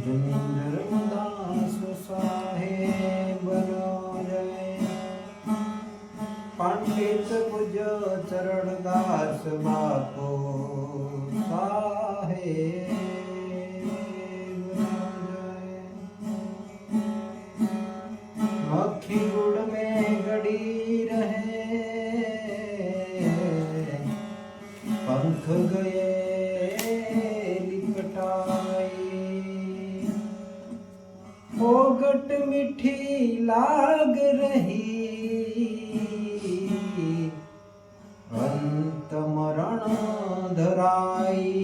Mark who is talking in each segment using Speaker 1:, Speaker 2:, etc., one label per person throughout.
Speaker 1: ਜਨਿੰਦਰ ਪੰਡਿਤ ਪੁਜ ਬਾਪੋ ਸਾਹਿਬ मक्खी गुड़ में गड़ी रहे पंख ओगट मीठी लाग रही અંત મરણ ધરાઈ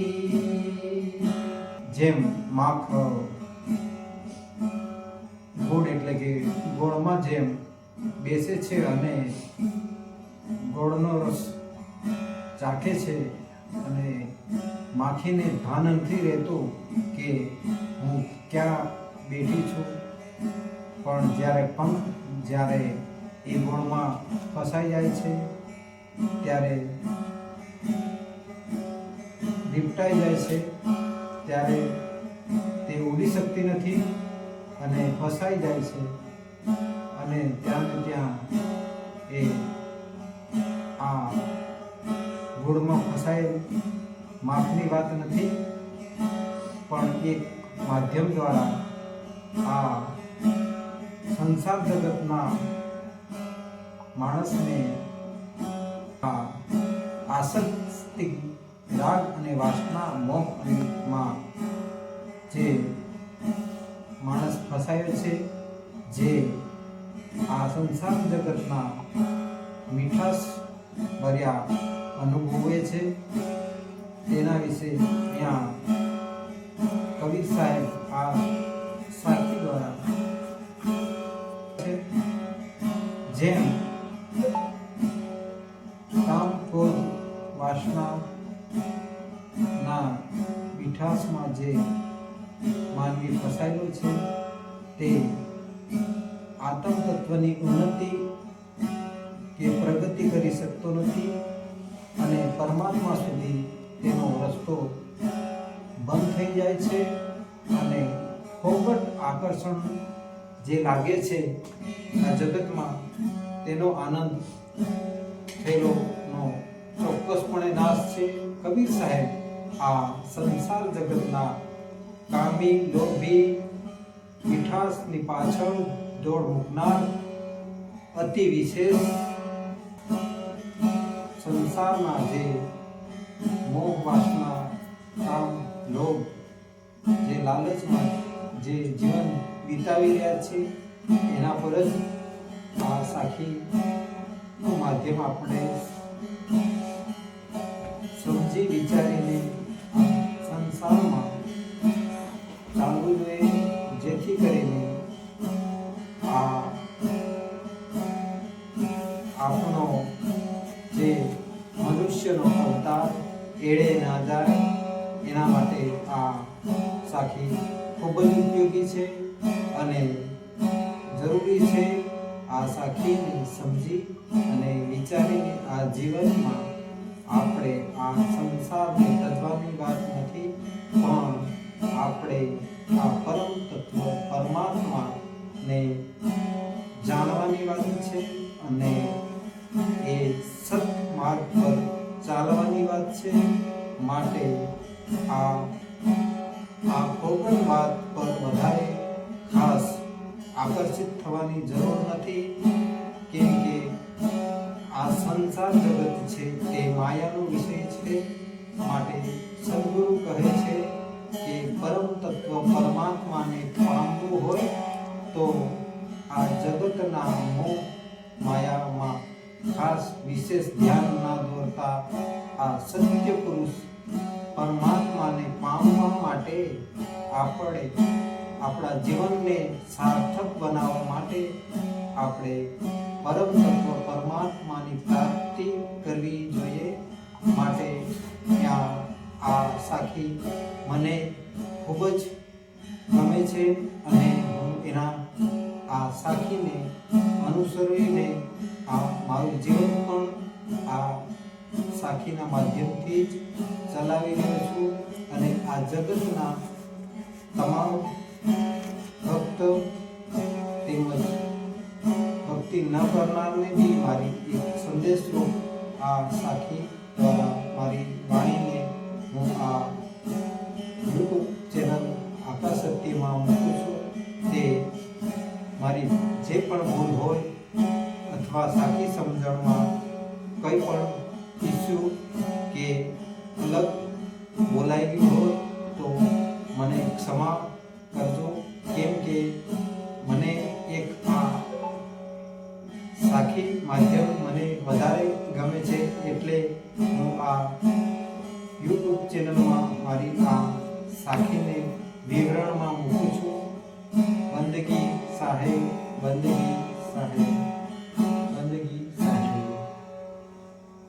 Speaker 1: જેમ માખ ગોળ એટલે કે ગોળમાં જેમ બેસે છે અને ગોળનો રસ ચાખે છે અને માખીને ભાન નથી રહેતું કે હું ક્યાં બેઠી છું પણ જ્યારે પંખ જ્યારે એ ગોળમાં ફસાઈ જાય છે, ત્યારે દીપટાઈ જાય છે, ત્યારે તે ઉડી શકતી નથી અને ફસાઈ જાય છે. અને ત્યાં ને ત્યાં એ આ ગોળમાં ફસાયેલ માફની વાત નથી, પણ એક માધ્યમ દ્વારા આ સંસાર જગતના માણસને આસક્તિ, રાગ અને વાસના મોહમાં જે માણસ ફસાયો છે, જે આ સંસાર જગતના મીઠાશ ભર્યા અનુભવે છે, તેના વિશે ત્યાં કવિ સાહેબ આ જેમ કામ, ક્રોધ, વાસના ના મીઠાશમાં જે માનવી ફસાયેલો છે, તે આત્મ તત્વની ઉન્નતિ કે પ્રગતિ કરી શકતો નથી અને પરમાત્મા સુધી તેનો રસ્તો બંધ થઈ જાય છે અને ફોકટ આકર્ષણ જે લાગે છે આ જગતમાં, તેનો આનંદ થયેલોનો ચોક્કસપણે નાશ છે. કબીર સાહેબ, આ સંસાર જગતના કામી, લોભી, મીઠાશની પાછળ દોડ મૂકનાર અતિ વિશેષ સંસારના જે મોહ વાસના કામ લોભ, જે લાલચમાં, જે જીવન વિતાવી રહ્યા છે એના પર જ આ સાખીનું માધ્યમ આપણે સમજી વિચારીને સંસારમાં ચાલવું જોઈએ, જેથી કરીને આ આપણો જે મનુષ્યનો અવતાર એળે ના જાય એના માટે આ સાખી ખૂબ જ ઉપયોગી છે અને જરૂરી છે આ સાખીને સમજી અને વિચારીને આ જીવનમાં આપણે આ સંસારને તજવાની વાત નથી, પણ આપણે આ પરમ તત્વ પરમાત્માને જાણવાની વાત છે અને એ સત માર્ગ પર ચાલવાની વાત છે. માટે આ આ કોઈપણ વાત પર વધારે ખાસ આકર્ષિત થવાની જરૂર નથી, કેમ કે આ સંસાર જગત છે તે માયાનો વિષય છે. માટે સદગુરુ કહે છે કે પરમ તત્વ પરમાત્માને પામવું હોય તો આ જગતના મોહ માયામાં ખાસ વિશેષ ધ્યાન ના દોરતા આ સત્ય પુરુષ પરમાત્માને પામવા માટે આપણે આપણા જીવનને સાર્થક બનાવવા માટે આપણે પરમ તત્વ પરમાત્માની પ્રાપ્તિ કરવી જોઈએ. માટે ત્યાં આ સાખી મને ખૂબ જ ગમે છે અને હું એના આ સાખીને અનુસરીને આ મારું જીવન પણ આ સાખીના માધ્યમથી જ ચલાવી રહ્યો છું અને આ જગતના તમામ ભક્ત તેમજ ભક્તિ ન કરનારને બી મારી એક સંદેશ રૂપ આ સાખી દ્વારા મારી વાણીને હું આ યુટ્યુબ ચેનલ આકાશક્તિમાં મૂકું છું તે મારી જે પણ ભૂલ હોય અથવા સાખી સમજણમાં કંઈ પણ ઇસ્યુ કે અલગ બોલાઈ ગયું હોય તો મને ક્ષમા કરજો. કેમ કે મને એક આ સાખી માધ્યમ મને વધારે ગમે છે એટલે હું આ યુટ્યુબ ચેનલમાં મારી આ સાખીને વિવરણમાં મૂકું છું. બંદગી સાહેબ બંદગી સાહેબ.